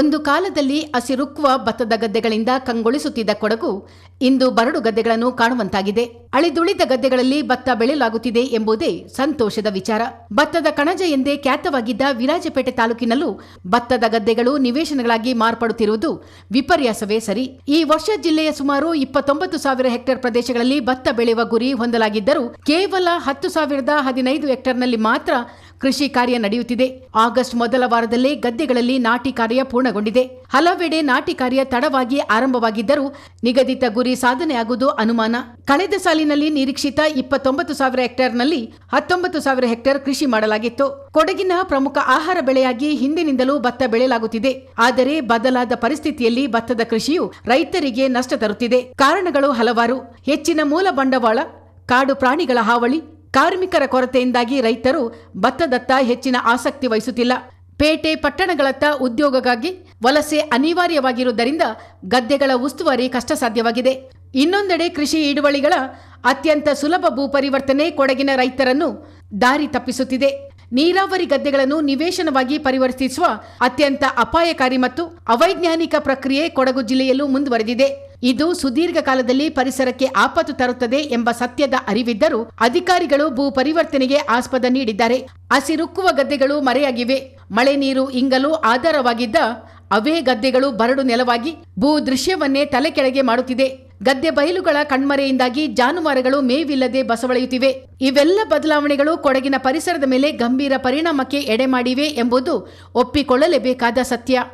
ಒಂದು ಕಾಲದಲ್ಲಿ ಹಸಿರುಕ್ಕುವ ಭತ್ತದ ಗದ್ದೆಗಳಿಂದ ಕಂಗೊಳಿಸುತ್ತಿದ್ದ ಕೊಡಗು ಇಂದು ಬರಡು ಗದ್ದೆಗಳನ್ನು ಕಾಣುವಂತಾಗಿದೆ. ಅಳಿದುಳಿದ ಗದ್ದೆಗಳಲ್ಲಿ ಭತ್ತ ಬೆಳೆಯಲಾಗುತ್ತಿದೆ ಎಂಬುದೇ ಸಂತೋಷದ ವಿಚಾರ. ಭತ್ತದ ಕಣಜ ಎಂದೇ ಖ್ಯಾತವಾಗಿದ್ದ ವಿರಾಜಪೇಟೆ ತಾಲೂಕಿನಲ್ಲೂ ಭತ್ತದ ಗದ್ದೆಗಳು ನಿವೇಶನಗಳಾಗಿ ಮಾರ್ಪಡುತ್ತಿರುವುದು ವಿಪರ್ಯಾಸವೇ ಸರಿ. ಈ ವರ್ಷ ಜಿಲ್ಲೆಯ ಸುಮಾರು ಇಪ್ಪತ್ತೊಂಬತ್ತು ಸಾವಿರ ಹೆಕ್ಟೇರ್ ಪ್ರದೇಶಗಳಲ್ಲಿ ಭತ್ತ ಬೆಳೆಯುವ ಗುರಿ ಹೊಂದಲಾಗಿದ್ದರೂ ಕೇವಲ ಹತ್ತು ಸಾವಿರದ ಹದಿನೈದು ಹೆಕ್ಟೇರ್ನಲ್ಲಿ ಮಾತ್ರ ಕೃಷಿ ಕಾರ್ಯ ನಡೆಯುತ್ತಿದೆ. ಆಗಸ್ಟ್ ಮೊದಲ ವಾರದಲ್ಲೇ ಗದ್ದೆಗಳಲ್ಲಿ ನಾಟಿ ಕಾರ್ಯ ಪೂರ್ಣಗೊಂಡಿದೆ. ಹಲವೆಡೆ ನಾಟಿ ಕಾರ್ಯ ತಡವಾಗಿ ಆರಂಭವಾಗಿದ್ದರೂ ನಿಗದಿತ ಗುರಿ ಸಾಧನೆಯಾಗುವುದು ಅನುಮಾನ. ಕಳೆದ ಸಾಲಿನಲ್ಲಿ ನಿರೀಕ್ಷಿತ ಇಪ್ಪತ್ತೊಂಬತ್ತು ಸಾವಿರ ಹೆಕ್ಟೇರ್ನಲ್ಲಿ ಹತ್ತೊಂಬತ್ತು ಸಾವಿರ ಹೆಕ್ಟೇರ್ ಕೃಷಿ ಮಾಡಲಾಗಿತ್ತು. ಕೊಡಗಿನ ಪ್ರಮುಖ ಆಹಾರ ಬೆಳೆಯಾಗಿ ಹಿಂದಿನಿಂದಲೂ ಭತ್ತ ಬೆಳೆಯಲಾಗುತ್ತಿದೆ. ಆದರೆ ಬದಲಾದ ಪರಿಸ್ಥಿತಿಯಲ್ಲಿ ಭತ್ತದ ಕೃಷಿಯು ರೈತರಿಗೆ ನಷ್ಟ ತರುತ್ತಿದೆ. ಕಾರಣಗಳು ಹಲವಾರು. ಹೆಚ್ಚಿನ ಮೂಲ ಬಂಡವಾಳ, ಕಾಡು ಪ್ರಾಣಿಗಳ ಹಾವಳಿ ಕಾರ್ಮಿಕರ ಕೊರತೆಯಿಂದಾಗಿ ರೈತರು ಭತ್ತದತ್ತ ಹೆಚ್ಚಿನ ಆಸಕ್ತಿ ವಹಿಸುತ್ತಿಲ್ಲ. ಪೇಟೆ ಪಟ್ಟಣಗಳತ್ತ ಉದ್ಯೋಗಕ್ಕಾಗಿ ವಲಸೆ ಅನಿವಾರ್ಯವಾಗಿರುವುದರಿಂದ ಗದ್ದೆಗಳ ಉಸ್ತುವಾರಿ ಕಷ್ಟ ಸಾಧ್ಯವಾಗಿದೆ ಇನ್ನೊಂದೆಡೆ ಕೃಷಿ ಹಿಡುವಳಿಗಳ ಅತ್ಯಂತ ಸುಲಭ ಭೂ ಪರಿವರ್ತನೆ ಕೊಡಗಿನ ರೈತರನ್ನು ದಾರಿ ತಪ್ಪಿಸುತ್ತಿದೆ. ನೀರಾವರಿ ಗದ್ದೆಗಳನ್ನು ನಿವೇಶನವಾಗಿ ಪರಿವರ್ತಿಸುವ ಅತ್ಯಂತ ಅಪಾಯಕಾರಿ ಮತ್ತು ಅವೈಜ್ಞಾನಿಕ ಪ್ರಕ್ರಿಯೆ ಕೊಡಗು ಜಿಲ್ಲೆಯಲ್ಲೂ ಮುಂದುವರೆದಿದೆ. ಇದು ಸುದೀರ್ಘ ಕಾಲದಲ್ಲಿ ಪರಿಸರಕ್ಕೆ ಆಪತ್ತು ತರುತ್ತದೆ ಎಂಬ ಸತ್ಯದ ಅರಿವಿದ್ದರೂ ಅಧಿಕಾರಿಗಳು ಭೂ ಪರಿವರ್ತನೆಗೆ ಆಸ್ಪದ ನೀಡಿದ್ದಾರೆ. ಹಸಿರುಕ್ಕುವ ಗದ್ದೆಗಳು ಮರೆಯಾಗಿವೆ. ಮಳೆ ನೀರು ಇಂಗಲು ಆಧಾರವಾಗಿದ್ದ ಅವೇ ಗದ್ದೆಗಳು ಬರಡು ನೆಲವಾಗಿ ಭೂ ದೃಶ್ಯವನ್ನೇ ತಲೆ ಕೆಳಗೆ ಮಾಡುತ್ತಿದೆ. ಗದ್ದೆ ಬಯಲುಗಳ ಕಣ್ಮರೆಯಿಂದಾಗಿ ಜಾನುವಾರುಗಳು ಮೇವಿಲ್ಲದೆ ಬಸವಳೆಯುತ್ತಿವೆ. ಇವೆಲ್ಲ ಬದಲಾವಣೆಗಳು ಕೊಡಗಿನ ಪರಿಸರದ ಮೇಲೆ ಗಂಭೀರ ಪರಿಣಾಮಕ್ಕೆ ಎಡೆ ಮಾಡಿವೆ ಎಂಬುದು ಒಪ್ಪಿಕೊಳ್ಳಲೇಬೇಕಾದ ಸತ್ಯ.